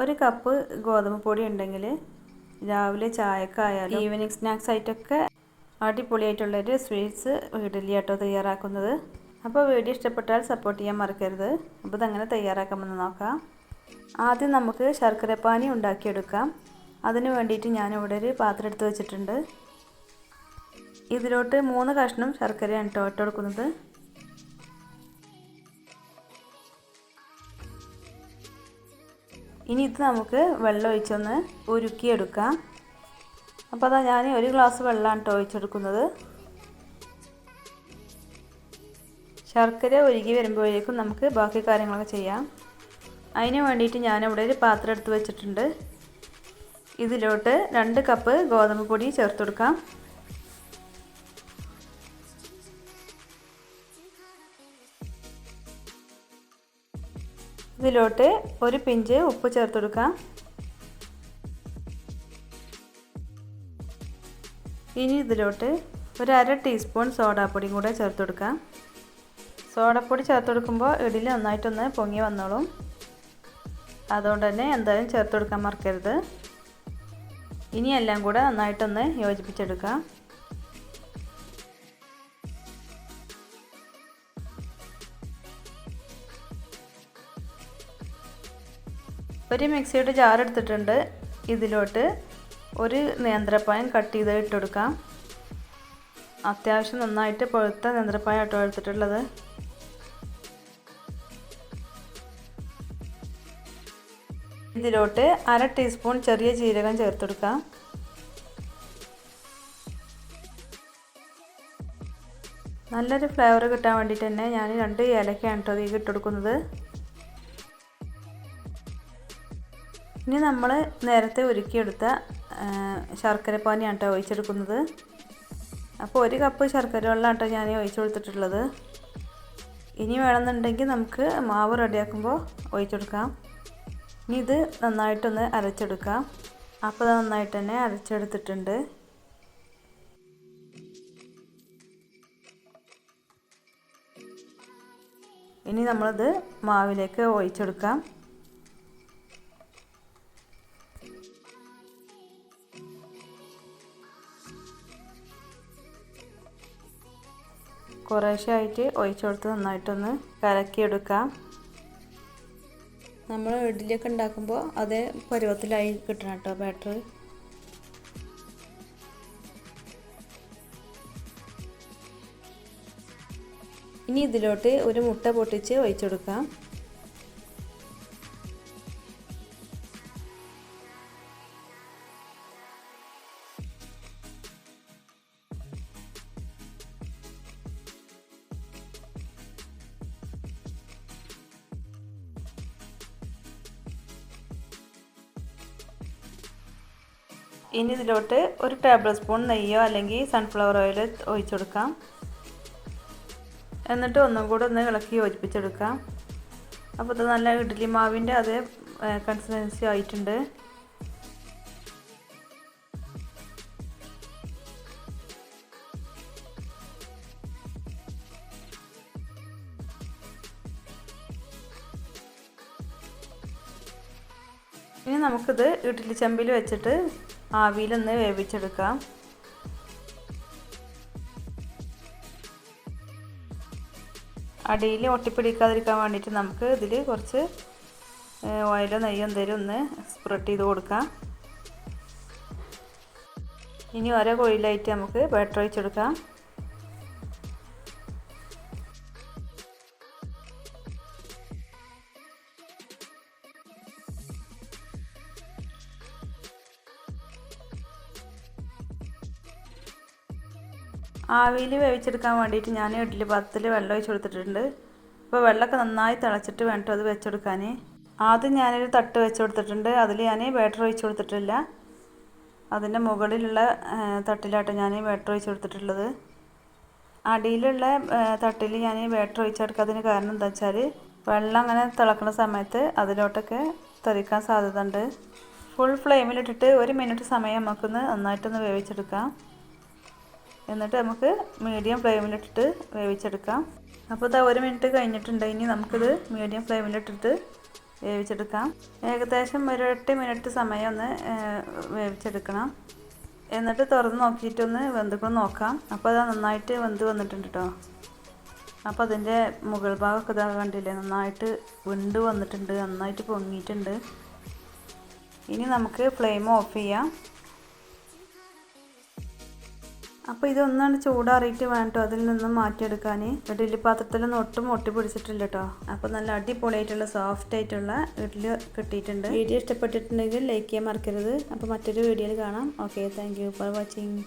ഒരു കപ്പ് ഗോതമ്പ് പൊടി ഉണ്ടെങ്കിൽ രാവിലെ ചായക്കായാലും ഈവനിങ് സ്നാക്സ് ആയിട്ടൊക്കെ അടിപൊളിയായിട്ടുള്ളൊരു സ്വീറ്റ്സ് വീട്ടിൽ കേട്ടോ തയ്യാറാക്കുന്നത്. അപ്പോൾ വീഡിയോ ഇഷ്ടപ്പെട്ടാൽ സപ്പോർട്ട് ചെയ്യാൻ മറക്കരുത്. അപ്പോൾ ഇതങ്ങനെ തയ്യാറാക്കാമെന്ന് നോക്കാം. ആദ്യം നമുക്ക് ശർക്കരപ്പാനി ഉണ്ടാക്കിയെടുക്കാം. അതിന് വേണ്ടിയിട്ട് ഞാനിവിടെ ഒരു പാത്രം എടുത്ത് വെച്ചിട്ടുണ്ട്. ഇതിലോട്ട് മൂന്ന് കഷ്ണം ശർക്കരയാണ് കേട്ടോ ഇട്ട് കൊടുക്കുന്നത്. ഇനി ഇത് നമുക്ക് വെള്ളം ഒഴിച്ചൊന്ന് ഉരുക്കിയെടുക്കാം. അപ്പോൾ അതാ ഞാൻ ഒരു ഗ്ലാസ് വെള്ളമാണ് കേട്ടോ ഒഴിച്ചെടുക്കുന്നത്. ശർക്കര ഒരുകി വരുമ്പോഴേക്കും നമുക്ക് ബാക്കി കാര്യങ്ങളൊക്കെ ചെയ്യാം. അതിന് വേണ്ടിയിട്ട് ഞാനിവിടെ ഒരു പാത്രം എടുത്ത് വെച്ചിട്ടുണ്ട്. ഇതിലോട്ട് രണ്ട് കപ്പ് ഗോതമ്പ് പൊടി ചേർത്ത് കൊടുക്കാം ഇതിലോട്ട് ഒരു പിഞ്ച് ഉപ്പ് ചേർത്ത് കൊടുക്കാം ഇനി ഇതിലോട്ട് ഒരു അര ടീസ്പൂൺ സോഡാപ്പൊടിയും കൂടെ ചേർത്ത് കൊടുക്കാം സോഡാപ്പൊടി ചേർത്ത് കൊടുക്കുമ്പോൾ ഇഡലി നന്നായിട്ടൊന്ന് പൊങ്ങി വന്നോളും. അതുകൊണ്ട് തന്നെ എന്തായാലും ചേർത്ത് കൊടുക്കാൻ മറക്കരുത്. ഇനി എല്ലാം കൂടെ നന്നായിട്ടൊന്ന് യോജിപ്പിച്ചെടുക്കാം ഒരു മിക്സിയുടെ ജാർ എടുത്തിട്ടുണ്ട്. ഇതിലോട്ട് ഒരു നേന്ത്രപ്പായം കട്ട് ചെയ്ത് ഇട്ടെടുക്കാം അത്യാവശ്യം നന്നായിട്ട് പഴുത്ത നേന്ത്രപ്പായം കേട്ടോ എടുത്തിട്ടുള്ളത്. ഇതിലോട്ട് അര ടീസ്പൂൺ ചെറിയ ജീരകം ചേർത്തെടുക്കാം നല്ലൊരു ഫ്ലേവർ കിട്ടാൻ വേണ്ടിയിട്ട് തന്നെ ഞാൻ രണ്ട് ഏലക്കയാണ് കേട്ടോ ഇതിൽ ഇട്ട് ഇനി നമ്മൾ നേരത്തെ ഒരുക്കിയെടുത്ത ശർക്കരപ്പാനിയാണ് കേട്ടോ ഒഴിച്ചെടുക്കുന്നത്. അപ്പോൾ ഒരു കപ്പ് ശർക്കര വെള്ളമാണ് കേട്ടോ ഞാൻ ഒഴിച്ചു കൊടുത്തിട്ടുള്ളത്. ഇനി വേണമെന്നുണ്ടെങ്കിൽ നമുക്ക് മാവ് റെഡിയാക്കുമ്പോൾ ഒഴിച്ചെടുക്കാം. ഇനി ഇത് നന്നായിട്ടൊന്ന് അരച്ചെടുക്കാം. അപ്പോൾ നന്നായിട്ട് തന്നെ അരച്ചെടുത്തിട്ടുണ്ട്. ഇനി നമ്മളിത് മാവിലേക്ക് ഒഴിച്ചെടുക്കാം. കുറേശ്ശെ ആയിട്ട് ഒഴിച്ചു കൊടുത്ത് നന്നായിട്ടൊന്ന് കലക്കിയെടുക്കാം. നമ്മൾ ഇഡ്ഡലിയൊക്കെ ഉണ്ടാക്കുമ്പോൾ അതേ പരുവത്തിലായി കിട്ടണം കേട്ടോ ബാറ്റർ ഇനി ഇതിലോട്ട് ഒരു മുട്ട പൊട്ടിച്ച് ഒഴിച്ചെടുക്കാം. ഇനി ഇതിലോട്ട് ഒരു ടേബിൾ സ്പൂൺ നെയ്യോ അല്ലെങ്കിൽ സൺഫ്ലവർ ഓയിൽ ഒഴിച്ചു കൊടുക്കാം. എന്നിട്ട് ഒന്നും കൂടെ ഒന്ന് ഇളക്കി യോജിപ്പിച്ചെടുക്കാം. അപ്പോൾ ഇത് നല്ല ഇഡ്ഡലി മാവിന്റെ അതേ കൺസിസ്റ്റൻസി ആയിട്ടുണ്ട്. ഇനി നമുക്കിത് ഇഡ്ഡലി ചെമ്പിൽ വെച്ചിട്ട് ആവിയിലൊന്ന് വേവിച്ചെടുക്കാം. അടിയിൽ ഒട്ടിപ്പിടിക്കാതിരിക്കാൻ വേണ്ടിയിട്ട് നമുക്ക് ഇതിൽ കുറച്ച് ഓയിലോ നെയ്യോ എന്തെങ്കിലും ഒന്ന് സ്പ്രെഡ് ചെയ്ത് കൊടുക്കാം. ഇനി ഓരോ കോഴിയിലായിട്ട് നമുക്ക് ബട്ടർ ഒഴിച്ചെടുക്കാം. ആവിയിൽ വേവിച്ചെടുക്കാൻ വേണ്ടിയിട്ട് ഞാൻ ഇഡ്ഡലി പാത്രത്തിൽ വെള്ളം ഒഴിച്ച് കൊടുത്തിട്ടുണ്ട്. അപ്പോൾ വെള്ളമൊക്കെ നന്നായി തിളച്ചിട്ട് വേണ്ടത് വെച്ചെടുക്കാൻ ആദ്യം ഞാനൊരു തട്ട് വെച്ച് കൊടുത്തിട്ടുണ്ട്. അതിൽ ഞാൻ ബാറ്റർ ഒഴിച്ച് കൊടുത്തിട്ടില്ല. അതിന്റെ മുകളിലുള്ള തട്ടിലാട്ടോ ഞാൻ ബാറ്റർ ഒഴിച്ച് കൊടുത്തിട്ടുള്ളത്. അടിയിലുള്ള തട്ടിൽ ഞാൻ ബാറ്റർ ഒഴിച്ചെടുക്കാത്തതിന് കാരണം എന്താ വെച്ചാൽ വെള്ളം അങ്ങനെ തിളക്കുന്ന സമയത്ത് അതിലോട്ടൊക്കെ തെറിക്കാൻ സാധ്യത ഉണ്ട് ഫുൾ ഫ്ലെയിമിലിട്ടിട്ട് ഒരു മിനിറ്റ് സമയം നമുക്കൊന്ന് നന്നായിട്ടൊന്ന് വേവിച്ചെടുക്കാം. എന്നിട്ട് നമുക്ക് മീഡിയം ഫ്ലെയിമിലിട്ടിട്ട് വേവിച്ചെടുക്കാം. അപ്പോൾ ഇതാ ഒരു മിനിറ്റ് കഴിഞ്ഞിട്ടുണ്ട്. ഇനി നമുക്കിത് മീഡിയം ഫ്ലെയിമിലിട്ടിട്ട് വേവിച്ചെടുക്കാം. ഏകദേശം ഒരു എട്ട് മിനിറ്റ് സമയം ഒന്ന് വേവിച്ചെടുക്കണം. എന്നിട്ട് തുറന്ന് നോക്കിയിട്ടൊന്ന് വെന്തുക്കണം നോക്കാം. അപ്പോൾ അത് നന്നായിട്ട് വെന്ത് വന്നിട്ടുണ്ട് കേട്ടോ അപ്പോൾ അതിന്റെ മുകൾ ഭാഗമൊക്കെ ഇതാ കണ്ടില്ലേ? നന്നായിട്ട് വെണ്ട് വന്നിട്ടുണ്ട്. നന്നായിട്ട് പൊങ്ങിയിട്ടുണ്ട്. ഇനി നമുക്ക് ഫ്ലെയിം ഓഫ് ചെയ്യാം. അപ്പോൾ ഇതൊന്നാണ് ചൂടാറിയിട്ട് വേണ്ടോ അതിൽ നിന്നും മാറ്റിയെടുക്കാൻ ഇഡ്ഡലി പാത്രത്തിലൊന്നും ഒട്ടും ഒട്ടി പിടിച്ചിട്ടില്ല കേട്ടോ അപ്പോൾ നല്ല അടിപൊളിയായിട്ടുള്ള സോഫ്റ്റ് ആയിട്ടുള്ള ഇഡ്ഡലി കിട്ടിയിട്ടുണ്ട്. വീഡിയോ ഇഷ്ടപ്പെട്ടിട്ടുണ്ടെങ്കിൽ ലൈക്ക് ചെയ്യാൻ മറക്കരുത്. അപ്പോൾ മറ്റൊരു വീഡിയോയിൽ കാണാം. Okay thank for watching